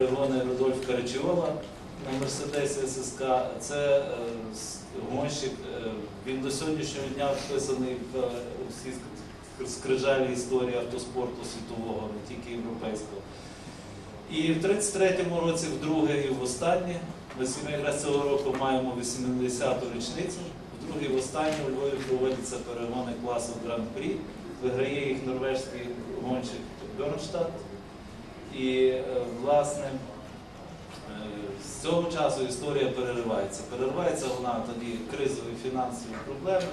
Перегони Рудольф Карачіола на Мерседесі ССК. Це е, гонщик. е, Він до сьогоднішнього дня вписаний в е, ск- скрижалі історії автоспорту світового, не тільки європейського. І в 33-му році вдруге і в останнє. Ми якраз цього року маємо 80-ту річницю. Вдруге і в останнє у Львові проводяться перегони класу Гран-прі. Виграє їх норвежський гонщик Бьорнштадт. І е, власне е, з цього часу історія переривається. Переривається вона тоді кризові фінансові проблеми,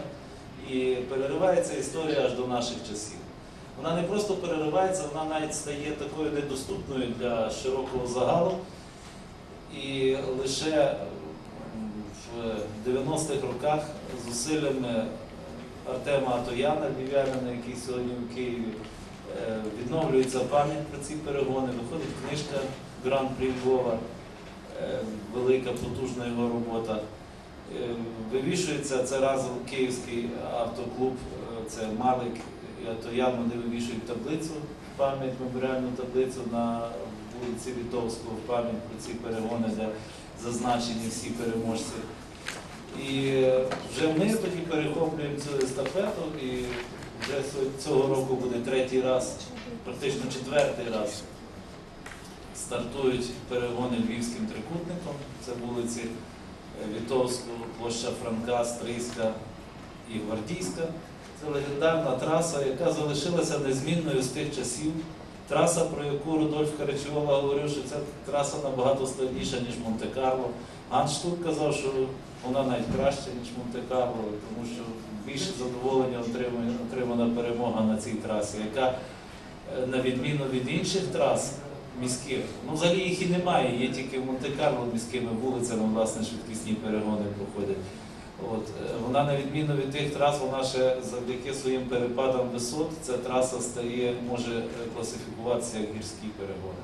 і переривається історія аж до наших часів. Вона не просто переривається, вона навіть стає такою недоступною для широкого загалу. І лише в 90-х роках зусиллями Артема Атояна, львів'янина, який сьогодні в Києві, відновлюється пам'ять про ці перегони, виходить книжка Гран-прі Львова, е, велика, потужна його робота. Е, Вивішується це разом Київський автоклуб, е, це Малик і Атоян, вони вивішують таблицю, пам'ять, меморіальну таблицю на вулиці Літовського в пам'ять про ці перегони, де зазначені всі переможці. І е, вже ми тоді перехоплюємо цю естафету, і вже цього- року буде третій раз, практично четвертий раз стартують перегони львівським трикутником. Це вулиці е, Вітовського, площа Франка, Стрийська і Гвардійська. Це легендарна траса, яка залишилася незмінною з тих часів. Траса, про яку Рудольф Карачіола говорив, що ця траса набагато складніша, ніж Монте-Карло. Штут казав, що вона навіть краща, ніж Монте-Карло, тому що більше задоволення отримана перемога на цій трасі, яка, е, на відміну від інших трас міських, ну взагалі їх і немає, є тільки в Монте-Карло міськими вулицями, власне, швидкісні перегони проходять. От, е, вона, на відміну від тих трас, вона ще завдяки своїм перепадам висот, ця траса стає, може е, класифікуватися як гірські перегони.